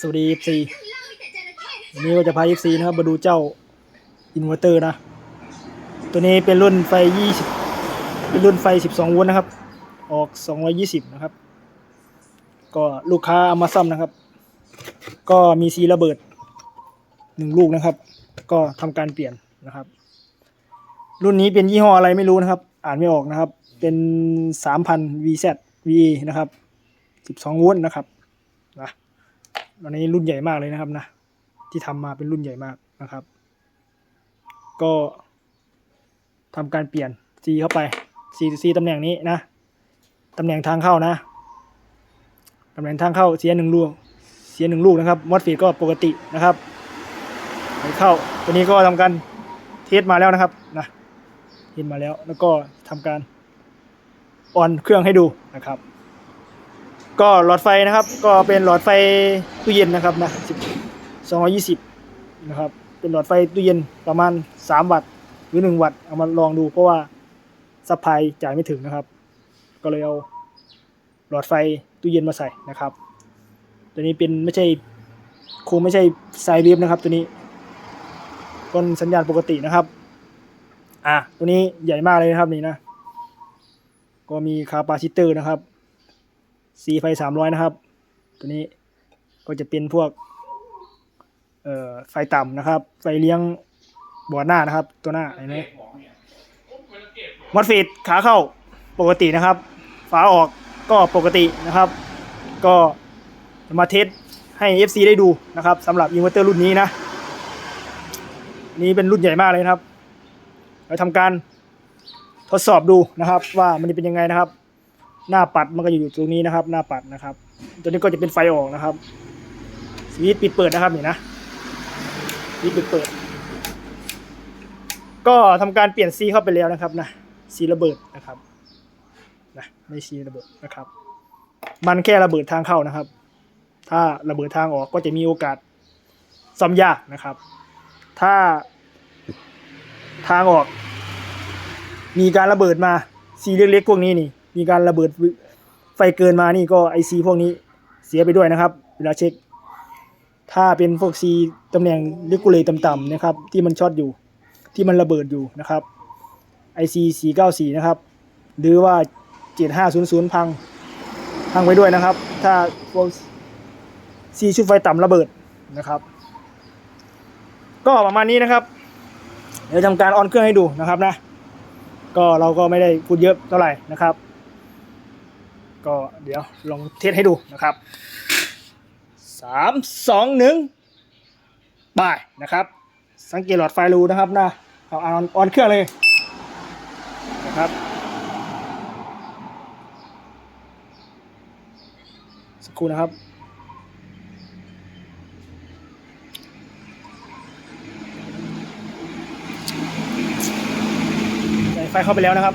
สวัสดี FC วันนี้ก็จะพา FC นะครับมาดูเจ้าอินเวอร์เตอร์นะ ตัวนี้เป็นรุ่นไฟ 20 เป็นรุ่นไฟ 12 โวลต์นะครับ ออก 220 นะครับ ก็ลูกค้าเอามาซ่อมนะครับ ก็มีซีระเบิดหนึ่งลูกนะครับ ก็ทำการเปลี่ยนนะครับ รุ่นนี้เป็นยี่ห้ออะไรไม่รู้นะครับ อ่านไม่ออกนะครับ เป็น 3,000 VZ VE นะครับ 12 โวลต์นะครับนะ อันนี้รุ่นใหญ่มากเลยนะครับนะ ที่ทำมาเป็นรุ่นใหญ่มากนะครับ ก็ทำการเปลี่ยนซีเข้าไปซีซีตำแหน่งนี้นะตำแหน่งทางเข้านะตำแหน่งทางเข้าเสียหนึ่งลูกเสียหนึ่งลูกนะครับมอดฟีดก็ปกตินะครับไหลเข้าตัวนี้ก็ทำการเทสมาแล้วนะครับนะเห็นมาแล้วแล้วก็ทำการออนเครื่องให้ดูนะครับ ก็หลอดไฟนะครับ ก็เป็นหลอดไฟตู้เย็นนะครับนะ220นะครับเป็นหลอดไฟตู้เย็นประมาณ 3 วัตต์หรือ 1 วัตต์เอามาลองดูเพราะว่าซัพพลายจ่ายไม่ถึงนะครับ ก็เลยเอาหลอดไฟตู้เย็นมาใส่นะครับ ตัวนี้เป็นไม่ใช่คงไม่ใช่ไซเวฟนะครับ ตัวนี้ก็สัญญาณปกตินะครับ อะตัวนี้ใหญ่มากเลยนะครับนี่นะ ก็มีคาปาซิเตอร์นะครับ สีไฟสามร้อยนะครับ ตัวนี้ก็จะเป็นพวกเอ่อไฟต่ำนะครับ ไฟเลี้ยงบอร์ดหน้านะครับ ตัวหน้าเห็นไหมมอดฟีดขาเข้าปกตินะครับ ฝาออกก็ปกตินะครับ ก็มาเทสให้ FC ได้ดูนะครับสำหรับอินเวอร์เตอร์รุ่นนี้นะ นี่เป็นรุ่นใหญ่มากเลยนะครับ เราทำการทดสอบดูนะครับ ว่ามันจะเป็นยังไงนะครับ หน้าปัดมันก็อยู่ตรงนี้นะครับ หน้าปัดนะครับ ตัวนี้ก็จะเป็นไฟออกนะครับสวิตช์ปิดเปิดนะครับนี่นะสวิตช์ปิดเปิด ก็ทำการเปลี่ยนซีเข้าไปแล้วนะครับนะซีระเบิดนะครับนะไม่ซีระเบิดนะครับ มันแค่ระเบิดทางเข้านะครับ ถ้าระเบิดทางออกก็จะมีโอกาสซ่อมยากนะครับ ถ้าทางออก มีการระเบิดมาซีเล็กๆพวกนี้นี่ มีการระเบิดไฟเกินมานี่ก็ไอซีพวกนี้เสียไปด้วยนะครับ เวลาเช็ค ถ้าเป็นพวกซีตำแหน่งลิกูเลตต่ำๆนะครับ ที่มันช็อตอยู่ที่มันระเบิดอยู่นะครับ IC 494 นะครับ หรือว่า 7500 พัง พังไปด้วยนะครับ ถ้าพวกซีชุดไฟต่ำระเบิดนะครับ ก็ประมาณนี้นะครับ เดี๋ยวทำการออนเครื่องให้ดูนะครับนะ ก็เราก็ไม่ได้พูดเยอะเท่าไหร่นะครับ ก็เดี๋ยวลองเทสให้ดูนะครับสามสองหนึ่งบายนะครับ สังเกตหลอดไฟรูนะครับนะเอาออนออนเครื่องเลยนะครับสักครู่นะครับใส่ไฟเข้าไปแล้วนะครับ